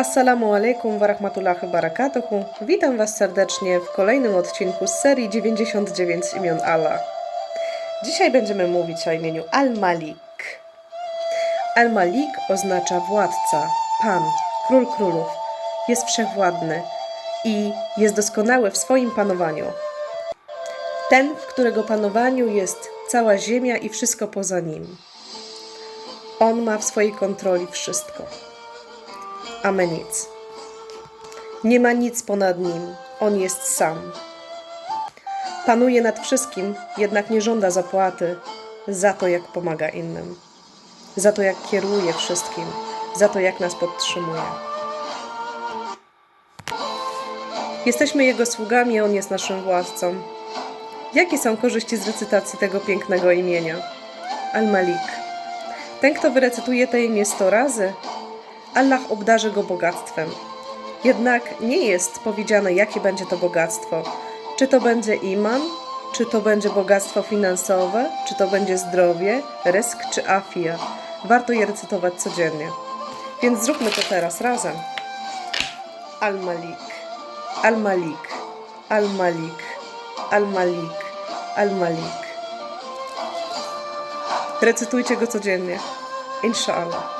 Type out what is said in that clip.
Assalamu alaikum wa rahmatullahi barakatuhu. Witam Was serdecznie w kolejnym odcinku z serii 99 imion Allah. Dzisiaj będziemy mówić o imieniu Al-Malik. Al-Malik oznacza władca, pan, król królów. Jest wszechwładny i jest doskonały w swoim panowaniu. Ten, w którego panowaniu jest cała ziemia i wszystko poza nim. On ma w swojej kontroli wszystko a my nic. Nie ma nic ponad nim, on jest sam. Panuje nad wszystkim, jednak nie żąda zapłaty za to, jak pomaga innym, za to, jak kieruje wszystkim, za to, jak nas podtrzymuje. Jesteśmy Jego sługami, On jest naszym władcą. Jakie są korzyści z recytacji tego pięknego imienia? Al-Malik. Ten, kto wyrecytuje to imię sto razy, Allah obdarzy go bogactwem. Jednak nie jest powiedziane, jakie będzie to bogactwo. Czy to będzie iman, czy to będzie bogactwo finansowe, czy to będzie zdrowie, rysk czy afia. Warto je recytować codziennie. Więc zróbmy to teraz razem. Al-Malik, Al-Malik, Al-Malik, Al-Malik, Al-Malik. Recytujcie go codziennie. Inshallah.